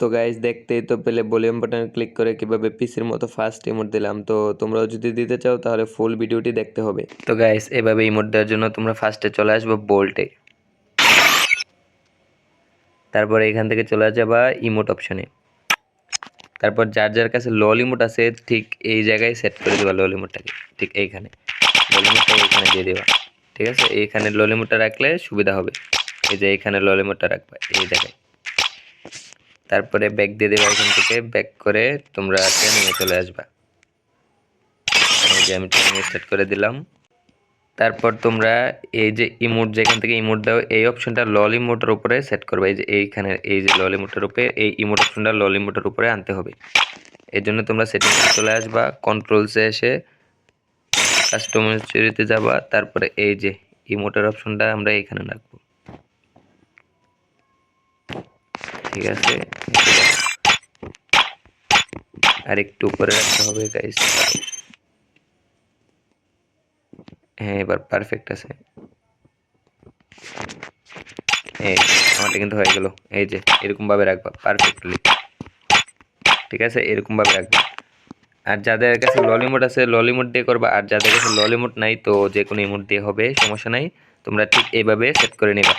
তো গাইজ দেখতেই তো পেলে ভলিউম বাটনে ক্লিক করে কীভাবে পিসির মতো ফার্স্ট ইমোট দিলাম। তো তোমরাও যদি দিতে চাও, তাহলে ফুল ভিডিওটি দেখতে হবে। তো গাইজ এভাবে ইমোট দেওয়ার জন্য তোমরা ফার্স্টে চলে আসব বোল্টে তারপরে এখান থেকে চলে যাবা ইমোট অপশনে তারপর যার যার কাছে লল ইমোট আছে, ঠিক এই জায়গায় সেট করে দেবা লল ইমোটটাকে ঠিক এইখানে। লল ইমোটটা এইখানে দিয়ে দেবা। ঠিক আছে? এইখানে লল ইমোটটা রাখলে সুবিধা হবে। এই যে এখানে লল ইমোটটা রাখবা, এই জায়গায়। তারপরে ব্যাগ দিয়ে দেবে এখান থেকে ব্যাক করে তোমরা ট্রেনিংয়ে চলে আসবা। এই যে আমি ট্রেনিং স্টার্ট করে দিলাম। তারপর তোমরা এই যে ইমোট যেখান থেকে ইমোট দাও, এই অপশনটা লল ইমোটের উপরে সেট করবে। এই যে এইখানে, এই যে লল ইমোটের উপরে, এই ইমোট অপশনটা লল ইমোটের উপরে আনতে হবে। এর জন্য তোমরা সেটিংসে চলে আসবা কন্ট্রোলসে এসে কাস্টমাইজেতে যাবা। তারপরে এই যে ইমোটের অপশনটা আমরা এখানে রাখব। ঠিক আছে আর একটু উপরে রাখতে হবে গাইস হ্যাঁ এবার পারফেক্ট আছে। এই কিন্তু হয়ে গেল। এই যে এরকম ভাবে রাখবা পারফেক্টলি ঠিক আছে এরকম ভাবে রাখবা। আর যাদের কাছে ললিমোট আছে ললিমোট দিয়ে করবা। আর যাদের কাছে ললিমোট নাই, তো যে কোনো ইমোট দিয়ে হবে, সমস্যা নাই। তোমরা ঠিক এইভাবে সেট করে নিবা।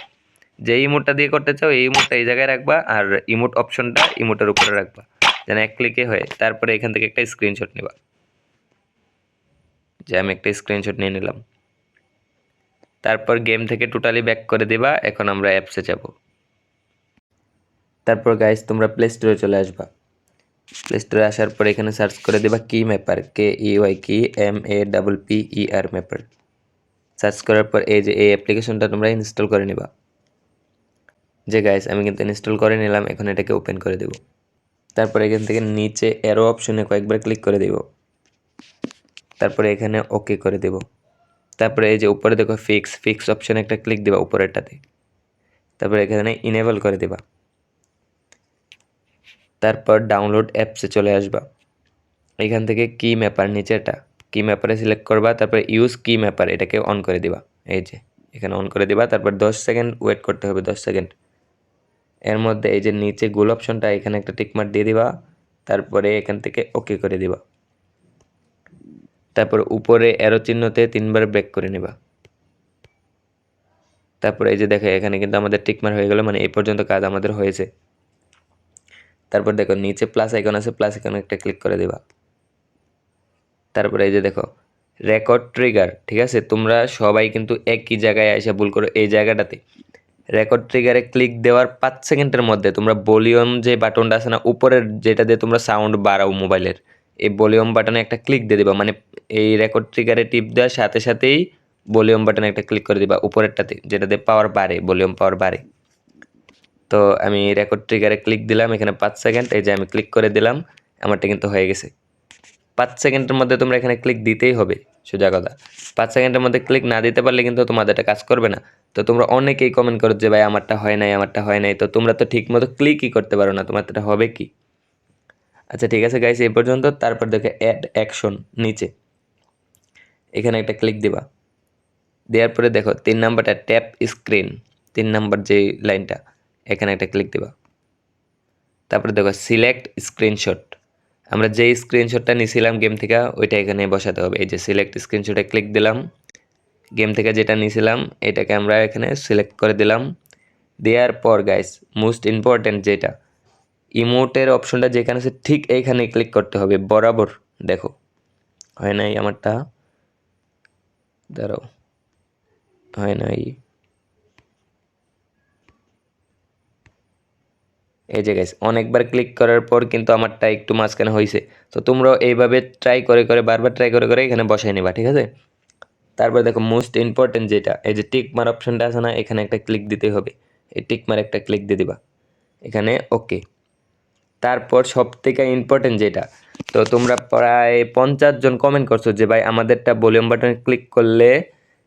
যে ইমোটটা দিয়ে করতে চাও, এই ইমোটটা এই জায়গায় রাখবা আর ইমোট অপশনটা ইমোটের উপরে রাখবা। যেন এক ক্লিকে হয়, তারপরে এখান থেকে একটা স্ক্রিনশট নিবা। যে আমি একটা স্ক্রিনশট নিয়ে নিলাম। তারপর গেম থেকে টোটালি ব্যাক করে দিবা, এখন আমরা অ্যাপসে যাব। তারপর গাইস তোমরা প্লে স্টোরে চলে আসবা। প্লে স্টোরে আসার পর এখানে সার্চ করে দিবা key mapper K E Y key M A double P E R mapper search করার পর এই যে এই অ্যাপ্লিকেশনটা তোমরা ইনস্টল করে নিবা। যে গাইস আমি কিন্তু ইনস্টল করে নিলাম, এখন এটাকে ওপেন করে দেব। তারপর এখান থেকে নিচে অ্যারো অপশনে কয়েকবার ক্লিক করে দেব। তারপরে এখানে ওকে করে দেব। তারপরে এই যে উপরে দেখো ফিক্স ফিক্স অপশনে একটা ক্লিক দিবা উপরেরটাতে। তারপরে এখানে ইনেবল করে দেবা। তারপর ডাউনলোড অ্যাপসে চলে আসবা। এখান থেকে কি ম্যাপার নিচেটা কি ম্যাপারে সিলেক্ট করবা, তারপরে ইউজ কি ম্যাপার এটাকে অন করে দিবা। এই যে, এখানে অন করে দিবা, তারপর দশ সেকেন্ড ওয়েট করতে হবে, দশ সেকেন্ড এর মধ্যে এই যে নিচে গোল অপশনটা এখানে একটা টিকমার্ক দিয়ে দিবা, তারপরে এখান থেকে ওকে করে দিবা। তারপর উপরে অ্যারো চিহ্নতে তিনবার ব্রেক করে নেবা। তারপরে এই যে দেখো, এখানে কিন্তু আমাদের টিকমার হয়ে গেল মানে এই পর্যন্ত কাজ আমাদের হয়েছে। তারপর দেখো, নিচে প্লাস আইকন আছে প্লাস আইকন একটা ক্লিক করে দিবা। তারপরে এই যে দেখো রেকর্ড ট্রিগার ঠিক আছে? তোমরা সবাই কিন্তু একই জায়গায় এসে ভুল করো, এই জায়গাটাতে। রেকর্ড ট্রিগারে ক্লিক দেওয়ার পাঁচ সেকেন্ডের মধ্যে তোমরা ভলিউম যে বাটনটা আছে না, উপরের যেটা দিয়ে তোমরা সাউন্ড বাড়াও মোবাইলের এই ভলিউম বাটনে একটা ক্লিক দিয়ে দিবা। মানে এই রেকর্ড ট্রিগারে টিপ দেওয়ার সাথে সাথেই ভলিউম বাটনে একটা ক্লিক করে দিবা উপরেরটাতে, যেটা দিয়ে পাওয়ার বাড়ে ভলিউম পাওয়ার বাড়ে। তো আমি রেকর্ড ট্রিগারে ক্লিক দিলাম, এখানে পাঁচ সেকেন্ড এই যে আমি ক্লিক করে দিলাম, আমারটা কিন্তু হয়ে গেছে। পাঁচ সেকেন্ডের মধ্যে তোমরা এখানে ক্লিক দিতেই হবে। সোজা কথা। পাঁচ সেকেন্ডের মধ্যে ক্লিক না দিতে পারলে কিন্তু তোমাদের এটা কাজ করবে না। তো তোমরা অনেকেই কমেন্ট করো যে, ভাই, আমারটা হয় নাই, আমারটা হয় নাই। তো তোমরা তো ঠিক মতো ক্লিকই করতে পারো না, তোমার এটা হবে কি? আচ্ছা ঠিক আছে গাইস এই পর্যন্ত। তারপর দেখো অ্যাড অ্যাকশন নিচে। এখানে একটা ক্লিক দিবা। দেওয়ার পরে দেখো, তিন নাম্বারটা ট্যাপ স্ক্রিন তিন নাম্বার যে লাইনটা, এখানে একটা ক্লিক দিবা। তারপরে দেখো সিলেক্ট স্ক্রিনশট আমরা যেই স্ক্রিনশটটা নিয়েছিলাম গেম থেকে, ওইটা এখানে বসাতে হবে। এই যে সিলেক্ট স্ক্রিনশটে ক্লিক দিলাম গেম থেকে যেটা নিয়েছিলাম এটাকে আমরা এখানে সিলেক্ট করে দিলাম। দেওয়ার পর গাইস মোস্ট ইম্পর্ট্যান্ট যেটা ইমোটের অপশনটা যেখানে আছে, ঠিক এইখানে ক্লিক করতে হবে, বরাবর। দেখো, হয় নাই আমারটা? দাঁড়াও, হয় নাই। এই যে গাইস অনেকবার ক্লিক করার পর কিন্তু আমারটা একটু মাঝখানে হয়েছে তো তোমরাও এইভাবে ট্রাই করে করে, বারবার ট্রাই করে করে এখানে বসাই নেবা, ঠিক আছে? তারপর দেখো মোস্ট ইম্পর্টেন্ট যেটা, এই যে টিক মার অপশনটা আছে না, এখানে একটা ক্লিক দিতে হবে। এই টিক মার একটা ক্লিক দিয়ে দিবা। এখানে ওকে তারপর সব থেকে ইম্পর্টেন্ট যেটা, তো তোমরা প্রায় পঞ্চাশ জন কমেন্ট করছ যে, ভাই, আমাদেরটা ভলিউম বাটনে ক্লিক করলে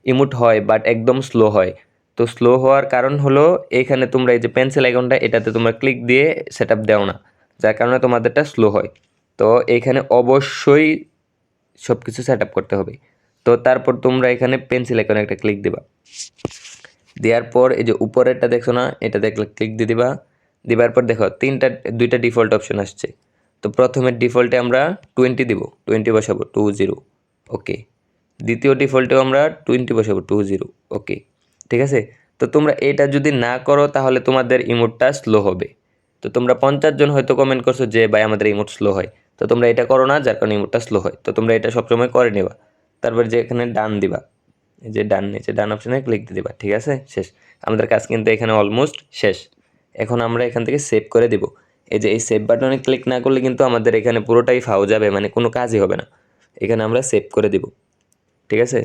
ইমুট হয় বাট একদম স্লো হয়। তো স্লো হওয়ার কারণ হলো এখানে তোমরা এই যে পেন্সিল আইকনটা এটাতে তোমরা ক্লিক দিয়ে সেট আপ দেও না, যার কারণে তোমাদেরটা স্লো হয়। তো এখানে অবশ্যই সব কিছু সেট আপ করতে হবে। তো তারপর তোমরা এখানে পেন্সিল আইকনে একটা ক্লিক দিবা। দেওয়ার পর এই যে উপরেরটা দেখছ না, এটা দেখলে ক্লিক দিয়ে দিবা। দিবার পর দেখো, তিনটা, দুইটা ডিফল্ট অপশন আসছে। তো প্রথমের ডিফল্টে আমরা টোয়েন্টি দিব টোয়েন্টি বসাবো টু জিরো ওকে দ্বিতীয় ডিফল্টেও আমরা টোয়েন্টি বসাবো টু জিরো ওকে ঠিক আছে? তো তোমরা এটা যদি না করো, তাহলে তোমাদের ইমোটটা স্লো হবে। তো তোমরা পঞ্চাশ জন হয়তো কমেন্ট করছ যে, ভাই, আমাদের ইমোট স্লো হয়। তো তোমরা এটা করো না, যার কারণে ইমোটটা স্লো হয়। তো তোমরা এটা সবসময় করে নেবা। তারপর যে এখানে ডান দিবা, এই যে ডান নিচে ডান অপশানে ক্লিক দিয়ে দিবা, ঠিক আছে? শেষ। আমাদের কাজ কিন্তু এখানে অলমোস্ট শেষ। এখন আমরা এখান থেকে সেভ করে দিব। এই যে এই সেভ বাটনে ক্লিক না করলে কিন্তু আমাদের এখানে পুরোটাই ফাও যাবে মানে কোনো কাজই হবে না। এখানে আমরা সেভ করে দিব। ঠিক আছে?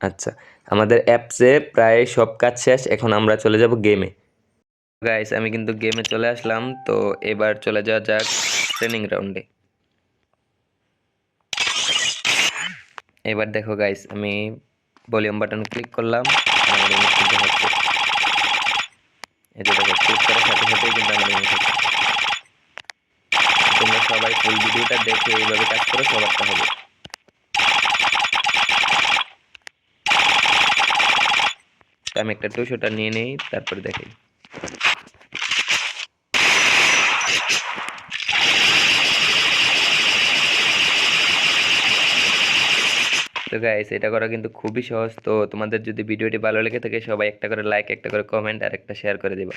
আচ্ছা। আমাদের অ্যাপসে প্রায় সব কাজ শেষ, এখন আমরা চলে যাব গেমে। গাইস আমি কিন্তু গেমে চলে আসলাম, তো এবার চলে যাওয়া যাক ট্রেনিং রাউন্ডে এবার দেখো গাইস আমি ভলিউম বাটনে ক্লিক করলাম, আমার ক্লিক করার সাথে সাথেই সবাই ফুল ভিডিওটা দেখে এইভাবে কাজ করো সবারটা হবে। আমি একটা টুশোটা নিয়ে নেই, তারপরে দেখাই। তো গাইস এটা করা কিন্তু খুবই সহজ। তো তোমাদের যদি ভিডিওটি ভালো লেগে থাকে, সবাই একটা করে লাইক একটা করে কমেন্ট আর একটা শেয়ার করে দিবা।